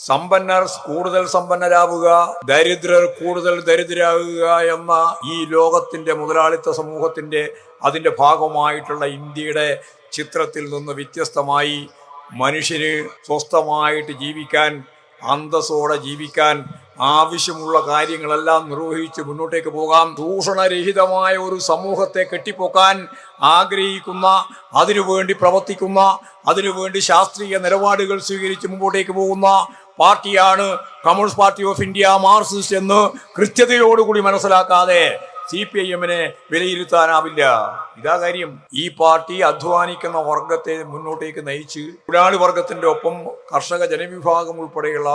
സമ്പന്നർ കൂടുതൽ സമ്പന്നരാവുക ദരിദ്രർ കൂടുതൽ ദരിദ്രരാകുക എന്ന ഈ ലോകത്തിന്റെ മുതലാളിത്ത സമൂഹത്തിന്റെ അതിന്റെ ഭാഗമായിട്ടുള്ള ഇന്ത്യയുടെ ചിത്രത്തിൽ നിന്ന് വ്യത്യസ്തമായി മനുഷ്യന് സ്വസ്ഥമായിട്ട് ജീവിക്കാൻ അന്തസ്സോടെ ജീവിക്കാൻ ആവശ്യമുള്ള കാര്യങ്ങളെല്ലാം നിർവഹിച്ച് മുന്നോട്ടേക്ക് പോകാം. ദൂഷണരഹിതമായ ഒരു സമൂഹത്തെ കെട്ടിപ്പൊക്കാൻ ആഗ്രഹിക്കുന്ന അതിനുവേണ്ടി പ്രവർത്തിക്കുന്ന അതിനുവേണ്ടി ശാസ്ത്രീയ നിലപാടുകൾ സ്വീകരിച്ച് മുമ്പോട്ടേക്ക് പോകുന്ന പാർട്ടിയാണ് Communist Party of India Marxist എന്ന് കൃത്യതയോടുകൂടി മനസ്സിലാക്കാതെ സി പി ഐ എമ്മിനെ വിലയിരുത്താനാവില്ല. ഇതാ കാര്യം. ഈ പാർട്ടി അധ്വാനിക്കുന്ന വർഗത്തെ മുന്നോട്ടേക്ക് നയിച്ച് തൊഴിലാളി വർഗത്തിന്റെ ഒപ്പം കർഷക ജനവിഭാഗം ഉൾപ്പെടെയുള്ള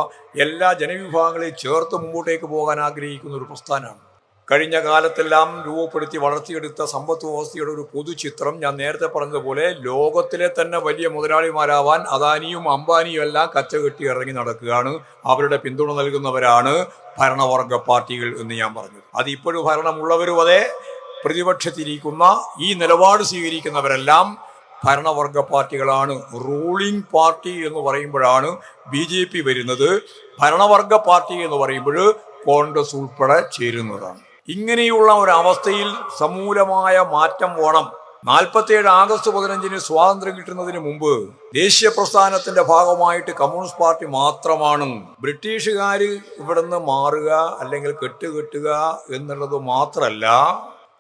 എല്ലാ ജനവിഭാഗങ്ങളെയും ചേർത്ത് മുമ്പോട്ടേക്ക് പോകാൻ ആഗ്രഹിക്കുന്ന ഒരു പ്രസ്ഥാനമാണ്. കഴിഞ്ഞ കാലത്തെല്ലാം രൂപപ്പെടുത്തി വളർത്തിയെടുത്ത സമ്പത്ത് വ്യവസ്ഥയുടെ ഒരു പൊതുചിത്രം ഞാൻ നേരത്തെ പറഞ്ഞതുപോലെ ലോകത്തിലെ തന്നെ വലിയ മുതലാളിമാരാവാൻ അദാനിയും അംബാനിയും എല്ലാം കച്ചകെട്ടി ഇറങ്ങി നടക്കുകയാണ്. അവരുടെ പിന്തുണ നൽകുന്നവരാണ് ഭരണവർഗ പാർട്ടികൾ എന്ന് ഞാൻ പറഞ്ഞു. അത് ഇപ്പോഴും ഭരണമുള്ളവരും അതെ പ്രതിപക്ഷത്തിരിക്കുന്ന ഈ നിലപാട് സ്വീകരിക്കുന്നവരെല്ലാം ഭരണവർഗ പാർട്ടികളാണ്. റൂളിംഗ് പാർട്ടി എന്ന് പറയുമ്പോഴാണ് ബി ജെ പി വരുന്നത്. ഭരണവർഗ പാർട്ടി എന്ന് പറയുമ്പോൾ കോൺഗ്രസ് ഉൾപ്പെടെ ചേരുന്നതാണ്. ഇങ്ങനെയുള്ള ഒരു അവസ്ഥയിൽ സമൂലമായ മാറ്റം വേണം. നാൽപ്പത്തിയേഴ് ആഗസ്റ്റ് പതിനഞ്ചിന് സ്വാതന്ത്ര്യം കിട്ടുന്നതിന് മുമ്പ് ദേശീയ പ്രസ്ഥാനത്തിന്റെ ഭാഗമായിട്ട് കമ്മ്യൂണിസ്റ്റ് പാർട്ടി മാത്രമാണ്. ബ്രിട്ടീഷുകാർ ഇവിടുന്ന് മാറുക അല്ലെങ്കിൽ കെട്ടുകെട്ടുക എന്നുള്ളത് മാത്രമല്ല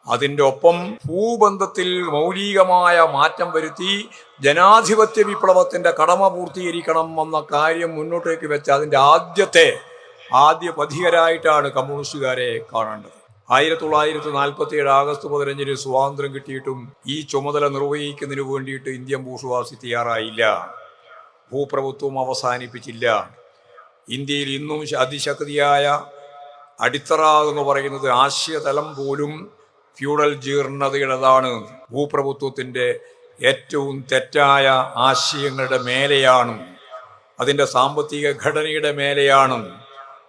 അതിന്റെ ഒപ്പം ഭൂബന്ധത്തിൽ മൗലികമായ മാറ്റം വരുത്തി ജനാധിപത്യ വിപ്ലവത്തിന്റെ കടമ പൂർത്തീകരിക്കണം എന്ന കാര്യം മുന്നോട്ടേക്ക് വെച്ച അതിന്റെ ആദ്യത്തെ ആദ്യ പഥികരായിട്ടാണ് കമ്മ്യൂണിസ്റ്റുകാരെ കാണേണ്ടത്. ആയിരത്തി തൊള്ളായിരത്തി നാൽപ്പത്തി ഏഴ് ആഗസ്റ്റ് പതിനഞ്ചിന് സ്വാതന്ത്ര്യം കിട്ടിയിട്ടും ഈ ചുമതല നിർവഹിക്കുന്നതിന് വേണ്ടിയിട്ട് ഇന്ത്യൻ ഭൂഷവാസി തയ്യാറായില്ല. ഭൂപ്രഭുത്വം അവസാനിപ്പിച്ചില്ല. ഇന്ത്യയിൽ ഇന്നും അതിശക്തിയായ അടിത്തറ എന്ന് പറയുന്നത് ആശയതലം പോലും ഫ്യൂഡൽ ജീർണതയുടേതാണ്. ഭൂപ്രഭുത്വത്തിന്റെ ഏറ്റവും തെറ്റായ ആശയങ്ങളുടെ മേലെയാണ്. അതിന്റെ സാമ്പത്തിക ഘടനയുടെ മേലെയാണ്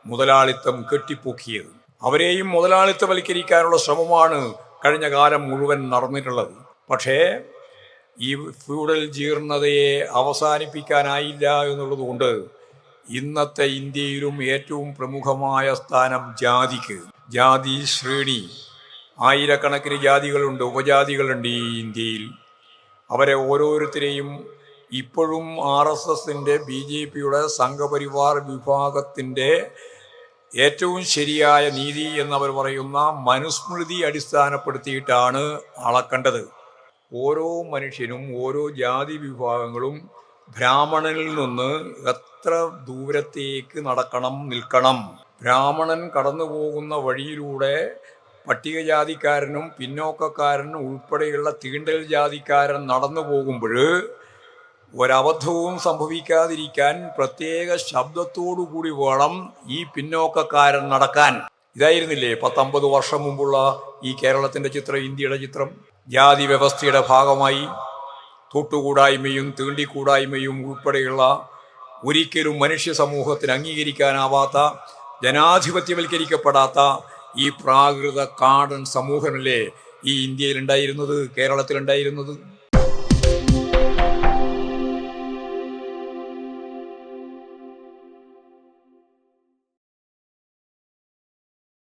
മുതലാളിത്തം കെട്ടിപ്പൊക്കിയത്. അവരെയും മുതലാളിത്തവൽക്കരിക്കാനുള്ള ശ്രമമാണ് കഴിഞ്ഞ കാലം മുഴുവൻ നടന്നിട്ടുള്ളത്. പക്ഷേ ഈ ഫ്യൂഡൽ ജീർണതയെ അവസാനിപ്പിക്കാനായില്ല എന്നുള്ളതുകൊണ്ട് ഇന്നത്തെ ഇന്ത്യയിലും ഏറ്റവും പ്രമുഖമായ സ്ഥാനം ജാതിക്ക്. ജാതി ശ്രേണി. ആയിരക്കണക്കിന് ജാതികളുണ്ട് ഉപജാതികളുണ്ട് ഈ ഇന്ത്യയിൽ. അവരെ ഓരോരുത്തരെയും ഇപ്പോഴും ആർ എസ് എസിന്റെ ബി ജെ പിയുടെ സംഘപരിവാർ വിഭാഗത്തിന്റെ ഏറ്റവും ശരിയായ നീതി എന്നവർ പറയുന്ന മനുസ്മൃതി അടിസ്ഥാനപ്പെടുത്തിയിട്ടാണ് അളക്കേണ്ടത് ഓരോ മനുഷ്യനും ഓരോ ജാതി വിഭാഗങ്ങളും ബ്രാഹ്മണനിൽ നിന്ന് എത്ര ദൂരത്തേക്ക് നടക്കണം നിൽക്കണം. ബ്രാഹ്മണൻ കടന്നു പോകുന്ന വഴിയിലൂടെ പട്ടികജാതിക്കാരനും പിന്നോക്കക്കാരനും ഉൾപ്പെടെയുള്ള തീണ്ടൽ ജാതിക്കാരൻ നടന്നു പോകുമ്പോൾ ഒരബദ്ധവും സംഭവിക്കാതിരിക്കാൻ പ്രത്യേക ശബ്ദത്തോടു കൂടി വേണം ഈ പിന്നോക്കക്കാരൻ നടക്കാൻ. ഇതായിരുന്നില്ലേ പത്തൊമ്പത് വർഷം മുമ്പുള്ള ഈ കേരളത്തിന്റെ ചിത്രം ഇന്ത്യയുടെ ചിത്രം? ജാതി വ്യവസ്ഥയുടെ ഭാഗമായി തൊട്ടുകൂടായ്മയും തീണ്ടിക്കൂടായ്മയും ഉൾപ്പെടെയുള്ള ഒരിക്കലും മനുഷ്യ സമൂഹത്തിന് അംഗീകരിക്കാനാവാത്ത ജനാധിപത്യവൽക്കരിക്കപ്പെടാത്ത ഈ പ്രാകൃത കാടൻ സമൂഹമല്ലേ ഈ ഇന്ത്യയിലുണ്ടായിരുന്നത് കേരളത്തിലുണ്ടായിരുന്നത്?